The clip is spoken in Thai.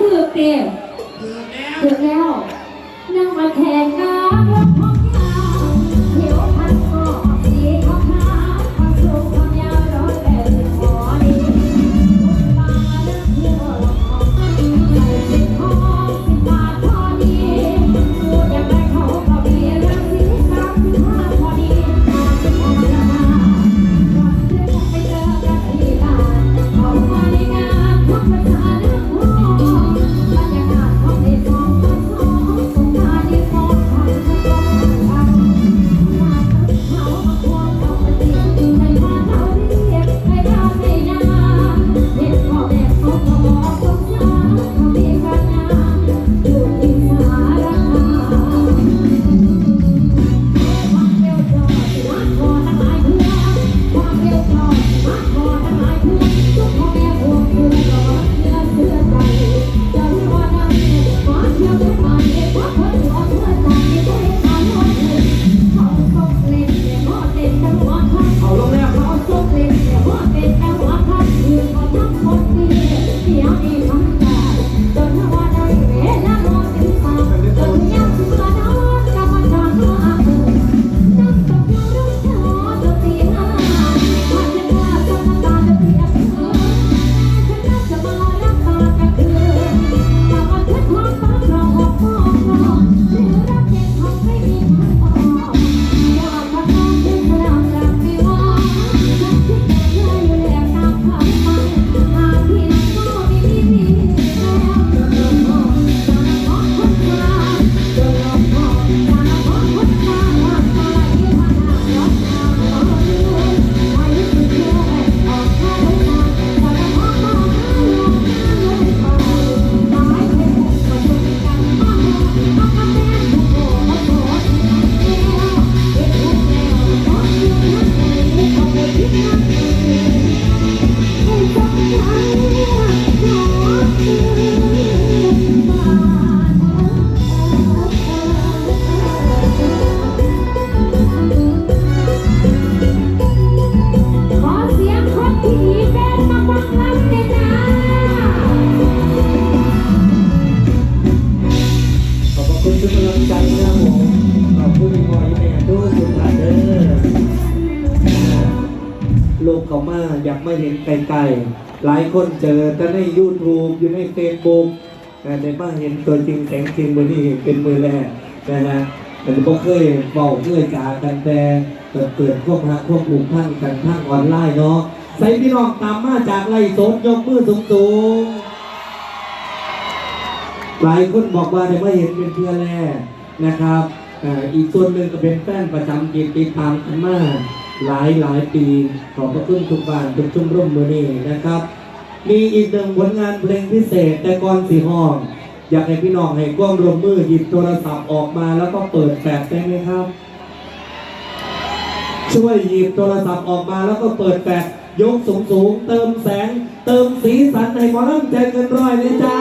ถือเตียคือแล้วนั่งมาแทงหน้า กำลังใจนะผมขอบคุณพ่อแม่ทุกทุกท่านเด้อลูกเขามาอยากมาเห็นไกลๆหลายคนเจอแต่ใน YouTube อยู่ในเฟซบุ๊กแต่ได้มาเห็นตัวจริงแสงจริงวันนี้เป็นมือแรกนะฮะแต่ก็เคยบอกเคยจากันแต่เปิดพวกพระพวกหมู่ท่านกันทางออนไลน์เนาะใส่พี่น้องตามมาจากไล่สดยกมือสูงๆ หลายคนบอกว่าได้มาเห็นเป็นเพื่อแรกนะครับอีกส่วนหนึ่งก็เป็นแฟนประจำกิจติดตามกันมาหลายหลายปีขอบพระคุณทุกบ้านทุกชุ่มร่มมือนี้นะครับ มีอีกหนึ่งผลงานเพลงพิเศษแต่ก่อนสีห้อง อยากให้พี่น้องให้กว้างรวมมือหยิบโทรศัพท์ออกมาแล้วก็เปิดแฟลชได้ไหมครับ ช่วยหยิบโทรศัพท์ออกมาแล้วก็เปิดแฟลชยกสูงสูงๆเติมแสง เติมสีสันให้หมอลำใจเกินร้อยเลยจ้า